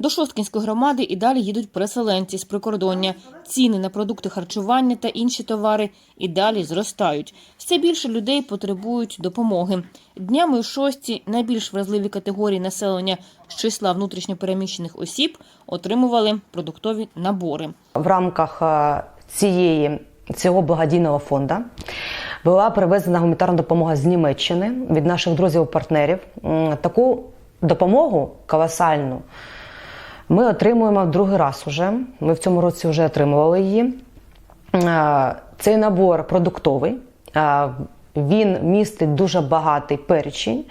До Шосткінської громади і далі їдуть переселенці з прикордоння. Ціни на продукти харчування та інші товари і далі зростають. Все більше людей потребують допомоги. Днями у шості найбільш вразливі категорії населення з числа внутрішньопереміщених осіб отримували продуктові набори. В рамках е, цієї цього благодійного фонду була привезена гуманітарна допомога з Німеччини від наших друзів-партнерів. Таку допомогу колосальну ми отримуємо в другий раз уже. Ми в цьому році вже отримували її. Е, Цей набор продуктовий. Е, Він містить дуже багатий перечень.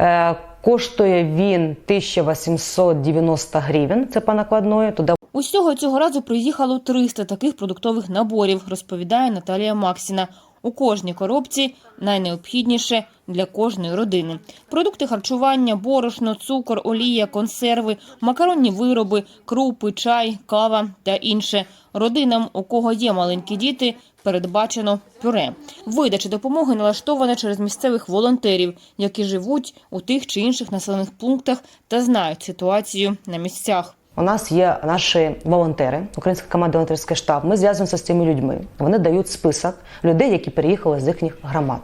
Е, Коштує він 1890 гривень. Це по накладної. Усього цього разу приїхало 300 таких продуктових наборів, розповідає Наталія Максіна. У кожній коробці найнеобхідніше для кожної родини: продукти харчування, борошно, цукор, олія, консерви, макаронні вироби, крупи, чай, кава та інше. Родинам, у кого є маленькі діти, передбачено пюре. Видача допомоги налаштована через місцевих волонтерів, які живуть у тих чи інших населених пунктах та знають ситуацію на місцях. У нас є наші волонтери, українська команда волонтерський штаб. Ми зв'язуємося з цими людьми. Вони дають список людей, які переїхали з їхніх громад.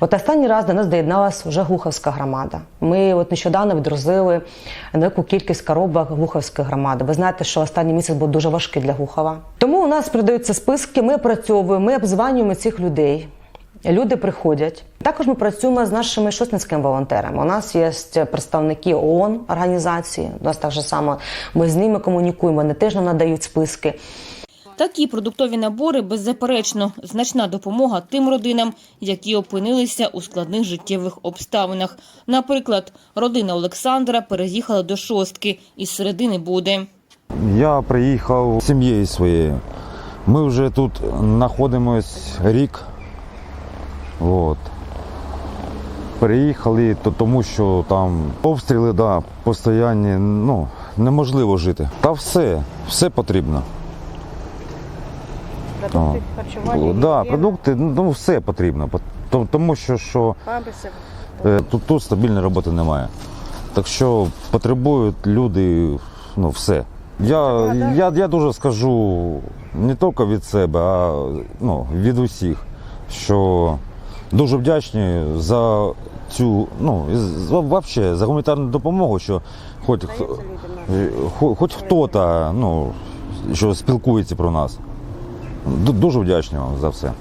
От останній раз до нас доєдналась вже Глуховська громада. Ми от нещодавно відрозили велику кількість коробок Глуховської громади. Ви знаєте, що останній місяць був дуже важкий для Глухова. Тому у нас передаються списки, ми опрацьовуємо, ми обзванюємо цих людей. Люди приходять. Також ми працюємо з нашими шостинськими волонтерами. У нас є представники ООН організації. У нас так же само ми з ними комунікуємо. Вони теж нам надають списки. Такі продуктові набори беззаперечно значна допомога тим родинам, які опинилися у складних життєвих обставинах. Наприклад, родина Олександра переїхала до шостки із середини буде. Я приїхав з сім'єю своєю. Ми вже тут знаходимось рік. От. Переїхали, то, тому що там обстріли, да, постійні, ну, неможливо жити. Та все, все потрібно. Продукти харчування, Да, продукти, ну все потрібно. Тому що, що. Е, Тут, тут стабільної роботи немає. Так що потребують люди ну, все. Я, я, я дуже скажу не тільки від себе, а ну, від усіх, що дуже вдячні за цю, ну, і за, за гуманітарну допомогу, що хоч, хто- е, хо- хоч хто-то ну, що спілкується про нас. Дуже вдячні вам за все.